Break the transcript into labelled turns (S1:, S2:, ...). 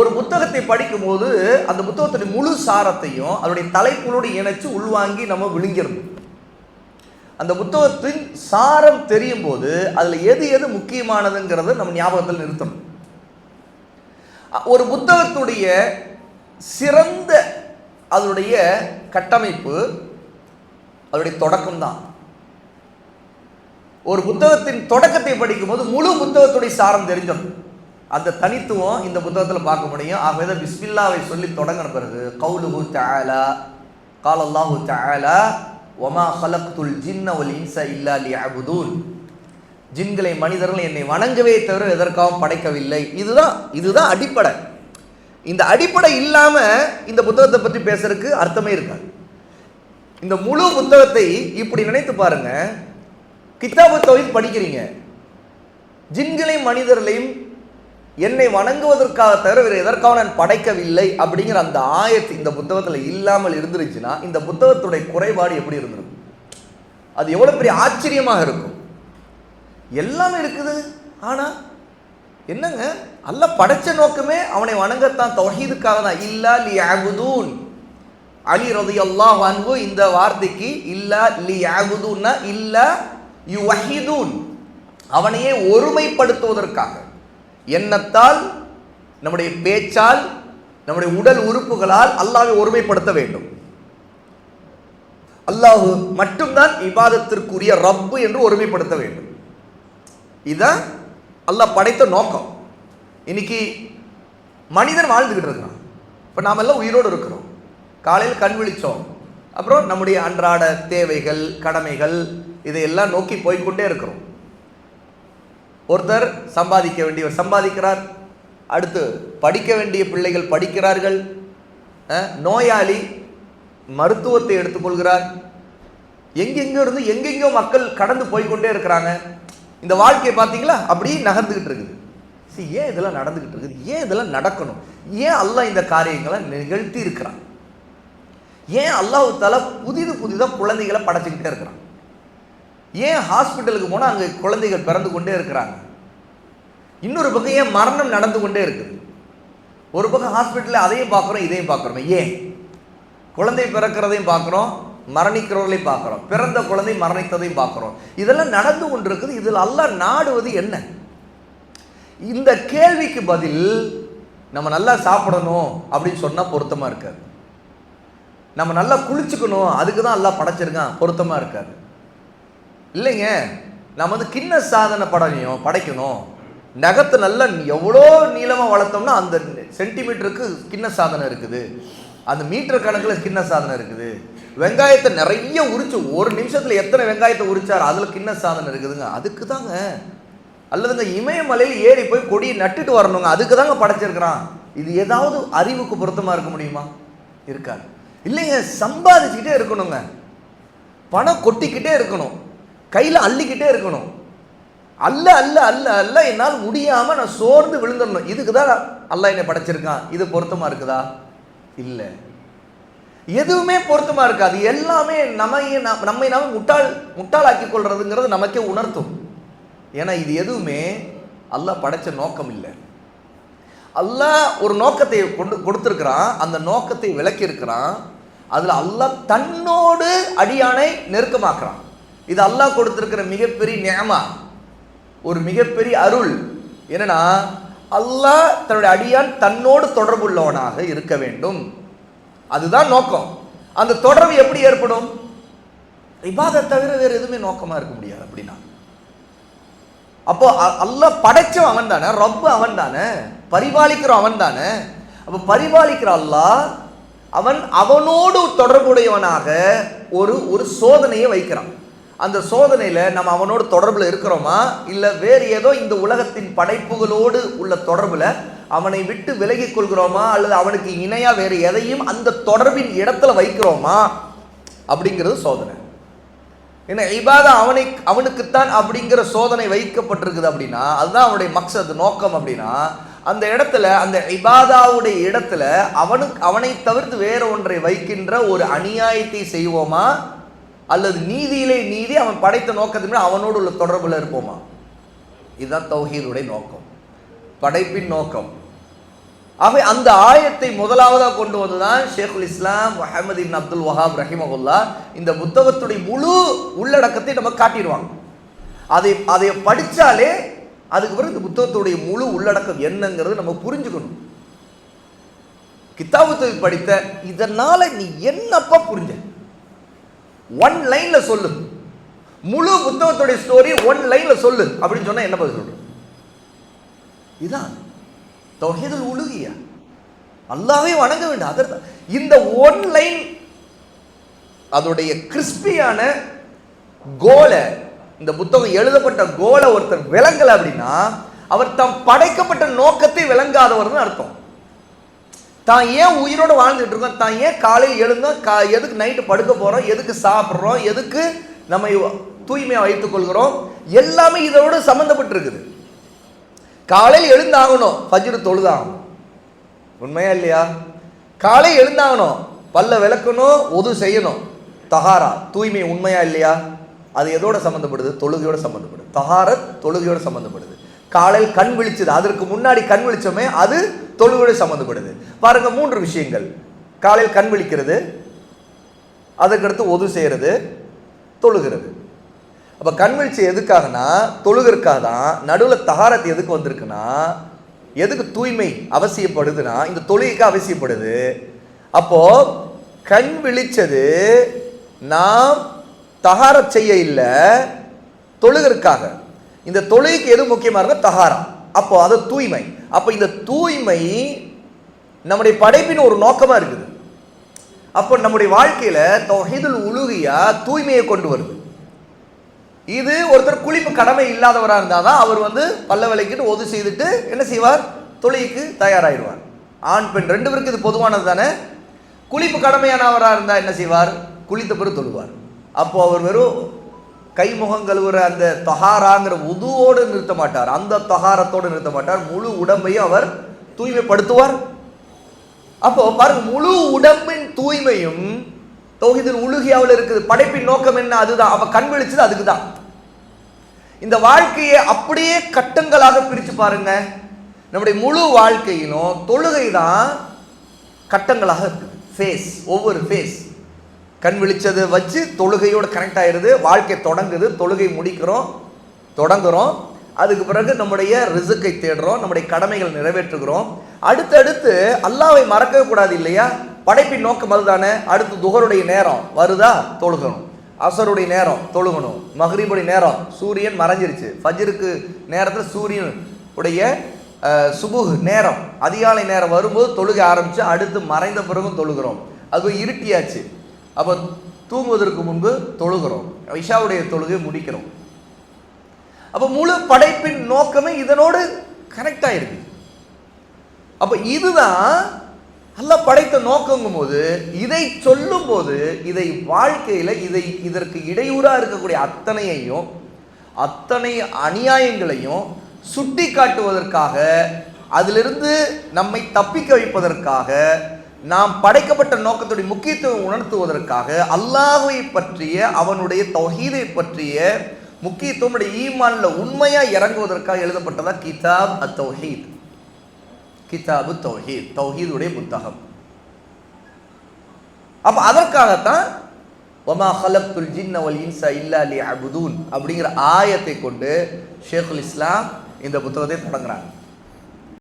S1: ஒரு புத்தகத்தை படிக்கும்போது அந்த புத்தகத்துடைய முழு சாரத்தையும் அதனுடைய தலைப்புகளோடு இணைச்சு உள்வாங்கி நம்ம விழுங்கிடணும். அந்த புத்தகத்தின் சாரம் தெரியும் போது அதில் எது எது முக்கியமானதுங்கிறத நம்ம ஞாபகத்தில் நிறுத்தணும். ஒரு புத்தகத்துடைய சிறந்த அதனுடைய கட்டமைப்பு அதனுடைய தொடக்கம்தான். ஒரு புத்தகத்தின் தொடக்கத்தை படிக்கும்போது முழு புத்தகத்துடைய சாரம் தெரிஞ்சிடும் அந்த தனித்துவம் இந்த புத்தகத்தில் பார்க்க முடியும். ஆகவே பிஸ்மில்லாவை சொல்லி தொடங்கின பிறகு கவுலுஹு தாலா காலல்லாஹு தாலா ஒமா ஹலக்துல் ஜின்ன ஒல் இன்ச இல்லா லியஅபுதூன் ஜின்களை மனிதர்கள் என்னை வணங்கவே தவிர எதற்காகவும் படைக்கவில்லை. இதுதான் இதுதான் அடிப்படை. இந்த அடிப்படை இல்லாமல் இந்த புத்தகத்தை பற்றி பேசுறதுக்கு அர்த்தமே இருக்காது. இந்த முழு புத்தகத்தை இப்படி நினைத்து பாருங்க. கித்தாபு தொழில் படிக்கிறீங்க. ஜின்களையும் மனிதர்களையும் என்னை வணங்குவதற்காக தவிர வேறு எதற்காக நான் படைக்கவில்லை அப்படிங்கிற அந்த ஆயத்து இந்த புத்தகத்தில் இல்லாமல் இருந்துருச்சுன்னா இந்த புத்தகத்துடைய குறைபாடு எப்படி இருந்திருக்கும்? அது எவ்வளோ பெரிய ஆச்சரியமாக இருக்கும். எல்லாமே இருக்குது. ஆனால் என்னங்க? அல்ல படைச்ச நோக்கமே அவனை வணங்கத்தான் தௌஹீதுக்காக தான். இல்லா லி அபுதூன் அலி ரதி அல்லாஹ் அன்பு இந்த வார்த்தைக்கு இல்லா லி ஆகுதுன்னா இல்லா யு வஹிதூன் அவனையே ஒருமைப்படுத்துவதற்காக. எண்ணத்தால் நம்முடைய பேச்சால் நம்முடைய உடல் உறுப்புகளால் அல்லாஹ்வை ஒருமைப்படுத்த வேண்டும். அல்லாஹ் மட்டும்தான் விவாதத்திற்குரிய ரப்பு என்று ஒருமைப்படுத்த வேண்டும். இதுதான் அல்லாஹ் படைத்த நோக்கம். இன்னைக்கு மனிதன் வாழ்ந்துக்கிட்டு இருக்கிறான். இப்போ நாம் எல்லாம் உயிரோடு இருக்கிறோம். காலையில் கண் விழிச்சோம். அப்புறம் நம்முடைய அன்றாட தேவைகள் கடமைகள் இதையெல்லாம் நோக்கி போய்க்கொண்டே இருக்கிறோம். ஒருத்தர் சம்பாதிக்க வேண்டியவர் சம்பாதிக்கிறார். அடுத்து படிக்க வேண்டிய பிள்ளைகள் படிக்கிறார்கள். நோயாளி மருத்துவத்தை எடுத்துக்கொள்கிறார். எங்கெங்கோ இருந்து எங்கெங்கோ மக்கள் கடந்து போய்க்கொண்டே இருக்கிறாங்க. இந்த வாழ்க்கையை பார்த்தீங்களா? அப்படியே நகர்ந்துக்கிட்டு இருக்குது. சரி ஏன் இதெல்லாம் நடந்துக்கிட்டு இருக்குது? ஏன் இதெல்லாம் நடக்கணும்? ஏன் அல்லாஹ் இந்த காரியங்களை நிகழ்த்தி இருக்கிறான் ஏன் அல்லாஹு தால புதிது புதிதாக குழந்தைகளை படைச்சிக்கிட்டே இருக்கிறான்? ஏன் ஹாஸ்பிட்டலுக்கு போனால் அங்கே குழந்தைகள் பிறந்து கொண்டே இருக்கிறாங்க? இன்னொரு பக்கம் ஏன் மரணம் நடந்து கொண்டே இருக்குது? ஒரு பக்கம் ஹாஸ்பிட்டலில் அதையும் பார்க்குறோம் இதையும் பார்க்குறோம். ஏன்? குழந்தை பிறக்கிறதையும் பார்க்குறோம் மரணிக்கிறவர்களையும் பார்க்குறோம். பிறந்த குழந்தை மரணித்ததையும் பார்க்குறோம். இதெல்லாம் நடந்து கொண்டிருக்குது. இதில் எல்லாம் நாடுவது என்ன? இந்த கேள்விக்கு பதில் நம்ம நல்லா சாப்பிடணும் அப்படின்னு சொன்னால் பொருத்தமாக இருக்காது. நம்ம நல்லா குளிச்சுக்கணும் அதுக்கு தான் எல்லாம் படைச்சிருக்கான். பொருத்தமாக இருக்காது. இல்லைங்க நம்ம வந்து கிண்ண சாதனை படையும் படைக்கணும். நகத்தை நல்லா எவ்வளோ நீளமாக வளர்த்தோம்னா அந்த சென்டிமீட்டருக்கு கிண்ண சாதனை இருக்குது. அந்த மீட்டர் கணக்கில் கிண்ண சாதனை இருக்குது. வெங்காயத்தை நிறைய உரிச்சு ஒரு நிமிஷத்தில் எத்தனை வெங்காயத்தை உரிச்சார் அதில் கிண்ண சாதனை இருக்குதுங்க. அதுக்கு தாங்க அல்லதுங்க இமயமலையில் ஏறி போய் கொடியை நட்டுட்டு வரணுங்க. அதுக்கு தாங்க படைச்சிருக்கிறான். இது ஏதாவது அறிவுக்கு பொருத்தமாக இருக்க முடியுமா? இருக்காது. இல்லைங்க சம்பாதிச்சுக்கிட்டே இருக்கணுங்க. பணம் கொட்டிக்கிட்டே இருக்கணும். கையில் அள்ளிக்கிட்டே இருக்கணும். அல்ல அல்ல அல்ல அல்ல என்னால் முடியாமல் நான் சோர்ந்து விழுந்துடணும். இதுக்கு தான் அல்லாஹ் என்னை படைச்சிருக்கான். இது பொருத்தமாக இருக்குதா? இல்லை. எதுவுமே பொருத்தமாக இருக்காது. எல்லாமே நம்ம நம்மை நாம் முட்டாள் முட்டாளாக்கி கொள்றதுங்கிறது நமக்கே உணர்த்தும். ஏன்னா இது எதுவுமே அல்லாஹ் படைச்ச நோக்கம் இல்லை. அல்லாஹ் ஒரு நோக்கத்தை கொண்டு கொடுத்துருக்கிறான். அந்த நோக்கத்தை விளக்கியிருக்கிறான். அதில் அல்லாஹ் தன்னோடு அடியானை நெருக்கமாக்குறான். இது அல்லாஹ் கொடுத்துருக்கிற மிகப்பெரிய நியமா ஒரு மிகப்பெரிய அருள். என்னன்னா அல்லாஹ் தன்னுடைய அடியான் தன்னோடு தொடர்புள்ளவனாக இருக்க வேண்டும். அதுதான் நோக்கம். அந்த தொடர்பு எப்படி ஏற்படும்? இபாதை தவிர வேறு எதுவுமே நோக்கமா இருக்க முடியாது அப்படின்னா. அப்போ அ- அல்லாஹ் படைச்சவன் அவன் தானே ரப்பு அவன் தானே பரிபாலிக்கிறோம் அவன் தானே. அப்போ பரிபாலிக்கிற அல்லாஹ் அவன் அவனோடு தொடர்புடையவனாக ஒரு ஒரு சோதனையை வைக்கிறான். அந்த சோதனையில் நம்ம அவனோடு தொடர்பில் இருக்கிறோமா? இல்லை வேறு ஏதோ இந்த உலகத்தின் படைப்புகளோடு உள்ள தொடர்பில் அவனை விட்டு விலகி கொள்கிறோமா? அல்லது அவனுக்கு இணையாக வேறு எதையும் அந்த தொடர்பின் இடத்துல வைக்கிறோமா? அப்படிங்கிறது சோதனை. ஏன்னா இபாதா அவனை அவனுக்குத்தான் அப்படிங்கிற சோதனை வைக்கப்பட்டிருக்குது அப்படின்னா அதுதான் அவனுடைய மக்சது நோக்கம் அப்படின்னா அந்த இடத்துல அந்த இபாதாவுடைய இடத்துல அவனுக்கு அவனை தவிர்த்து வேற ஒன்றை வைக்கின்ற ஒரு அநியாயத்தை செய்வோமா? அல்லது நீதியிலே நீதி அவன் படைத்த நோக்கத்தின் அவனோடு உள்ள தொடர்பில் இருப்போமா? இதுதான் தௌஹீதுடைய நோக்கம். படைப்பின் நோக்கம். ஆகவே அந்த ஆயத்தை முதலாவதாக கொண்டு வந்துதான் ஷேகுல் இஸ்லாம் முஹம்மது இப்னு அப்துல் வஹாப் ரஹிமகுல்லா இந்த புத்தகத்துடைய முழு உள்ளடக்கத்தை நம்ம காட்டிடுவாங்க. அதை அதை படித்தாலே அதுக்கு பிறகு இந்த புத்தகத்துடைய முழு உள்ளடக்கம் என்னங்கிறது நம்ம புரிஞ்சுக்கணும். கித்தாபுத்தை படித்த இதனால் நீ என்னப்பா புரிஞ்ச? ஒன் லைன்ல சொல்லு. முழு புத்தகத்துடைய ஸ்டோரி ஒன் லைன்ல சொல்லு. அப்படின்னு சொன்னா என்ன பதில் சொல்ற இதான். தொகைதல் உழுகியா அல்லாவே வணங்க வேண்டும். அதற்கு இந்த ஒன் லைன் அதோடைய கிறிஸ்பியான கோலை இந்த புத்தகம் எழுதப்பட்ட கோலை ஒருத்தர் விளங்கல அப்படின்னா அவர் தாம் படைக்கப்பட்ட நோக்கத்தை விளங்காதவர்னு அர்த்தம். தான் ஏன் உயிரோடு வாழ்ந்துட்டு இருக்கோம்? தான் ஏன் காலையில் எழுந்தோம்? கா எதுக்கு நைட்டு படுக்க போகிறோம் எதுக்கு சாப்பிட்றோம்? எதுக்கு நம்ம தூய்மையாக வைத்துக்கொள்கிறோம் எல்லாமே இதோடு சம்மந்தப்பட்டிருக்குது காலையில் எழுந்தாகணும் ஃபஜ்ரு தொழுதாகணும். உண்மையா இல்லையா? காலை எழுந்தாகணும் பல்ல விளக்கணும் ஒது செய்யணும். தஹாரா தூய்மை உண்மையா இல்லையா? அது எதோட சம்மந்தப்படுது தொழுகையோட சம்மந்தப்படுது தஹாரத் தொழுகையோட சம்மந்தப்படுது காலையில் கண் விழிச்சது. அதற்கு முன்னாடி கண் விழிச்சோமே அது தொழுகையோட சம்மந்தப்படுது. பாருங்க மூன்று விஷயங்கள். காலையில் கண் விழிக்கிறது அதுக்கடுத்து ஒது செய்கிறது தொழுகிறது. அப்போ கண் விழிச்சு எதுக்காகனா தொழுகிறக்காக தான் நடுவில் தகாரத்து எதுக்கு வந்திருக்குன்னா எதுக்கு தூய்மை அவசியப்படுதுன்னா இந்த தொழுகைக்கு அவசியப்படுது. அப்போது கண் விழிச்சது நாம் தகாரத் செய்ய இல்லை தொழுகிறதுக்காக இந்த தொழுகைக்கு எது முக்கியமாக இருந்தால் தகாரா அப்போ அது தூய்மை. அப்போ இந்த தூய்மை நம்முடைய படைப்பின் ஒரு நோக்கமாக இருக்குது. அப்போ நம்முடைய வாழ்க்கையில் தொகைதுல் உழுகியா தூய்மையை கொண்டு வருது. இது ஒருத்தர் குளிப்பு கடமை இல்லாதவராக இருந்தால் தான் அவர் வந்து பல்ல விளக்கிட்டு ஒது செய்துட்டு என்ன செய்வார்? தொழிலுக்கு தயாராகிடுவார் ஆண் பெண் ரெண்டு பேருக்கு இது பொதுவானது தானே? குளிப்பு கடமையானவராக இருந்தால் என்ன செய்வார்? குளித்த பிறகு தொழுவார். அப்போது அவர் வெறும் கைமுகம் கழுவுற அந்த தஹாராங்கிற உதுவோடு நிறுத்த மாட்டார். அந்த தஹாரத்தோடு நிறுத்த மாட்டார். முழு உடம்பையும் அவர் தூய்மைப்படுத்துவார். அப்போ பாருங்க முழு உடம்பின் தூய்மையும் தௌஹீதுல் உலுகியாவில் இருக்குது. படைப்பின் நோக்கம் என்ன? அதுதான். அவ கண் விழிச்சது அதுக்கு தான் இந்த வாழ்க்கையை அப்படியே கட்டங்களாக பிரித்து பாருங்க. நம்முடைய முழு வாழ்க்கையிலும் தொழுகை தான் கட்டங்களாக இருக்குது. ஃபேஸ் ஒவ்வொரு ஃபேஸ் கண் விழிச்சதை வச்சு தொழுகையோடு கனெக்ட் ஆயிடுது. வாழ்க்கை தொடங்குது. தொழுகை முடிக்கிறோம். தொடங்குகிறோம் அதுக்கு பிறகு நம்முடைய ரிசுக்கை தேடுறோம். நம்முடைய கடமைகள் நிறைவேற்றுகிறோம். அடுத்தடுத்து அல்லாவை மறக்கவே கூடாது இல்லையா? படைப்பின் நோக்கம் அதுதானே. அடுத்து துகருடைய நேரம் வருதா? தொழுகணும். அசருடைய நேரம் தொழுகணும். மஹ்ரீபுடைய நேரம் சூரியன் மறைஞ்சிருச்சு. ஃபஜ்ருக்கு நேரத்தில் சூரியன் உடைய அஹ், நேரம் அதிகாலை நேரம் வரும்போது தொழுக ஆரம்பித்து அடுத்து மறைந்த பிறகும் தொழுகிறோம். அது இருட்டியாச்சு. அப்போ தூங்குவதற்கு முன்பு தொழுகிறோம். ஐஷாவுடைய தொழுகை முடிக்கிறோம். அப்போ முழு படைப்பின் நோக்கமே இதனோடு கனெக்ட் ஆயிருக்கு அப்போ இதுதான் நல்லா படைத்த நோக்கங்கும் போது இதை சொல்லும் போது இதை வாழ்க்கையில் இதை இதற்கு இடையூறாக இருக்கக்கூடிய அத்தனையையும் அத்தனை அநியாயங்களையும் சுட்டி காட்டுவதற்காக அதிலிருந்து நம்மை தப்பிக்க வைப்பதற்காக நாம் படைக்கப்பட்ட நோக்கத்துடைய முக்கியத்துவம் உணர்த்துவதற்காக அல்லாஹுவை பற்றிய அவனுடைய தொகீதை பற்றிய முக்கியத்துவம் ஈமானில் ஈமான்ல உண்மையா இறங்குவதற்காக எழுதப்பட்டதா கிதாப் அ தௌஹீத் கிதாபு தௌஹீத் தௌஹீதுடைய புத்தகம். அப்ப அதற்காகத்தான் ஒமா ஹலப்துல் ஜின்ன இன்சா இல்லா லி அபுதூன் அப்படிங்கிற ஆயத்தை கொண்டு ஷேகுல் இஸ்லாம் இந்த புத்தகத்தை தொடங்குறாங்க.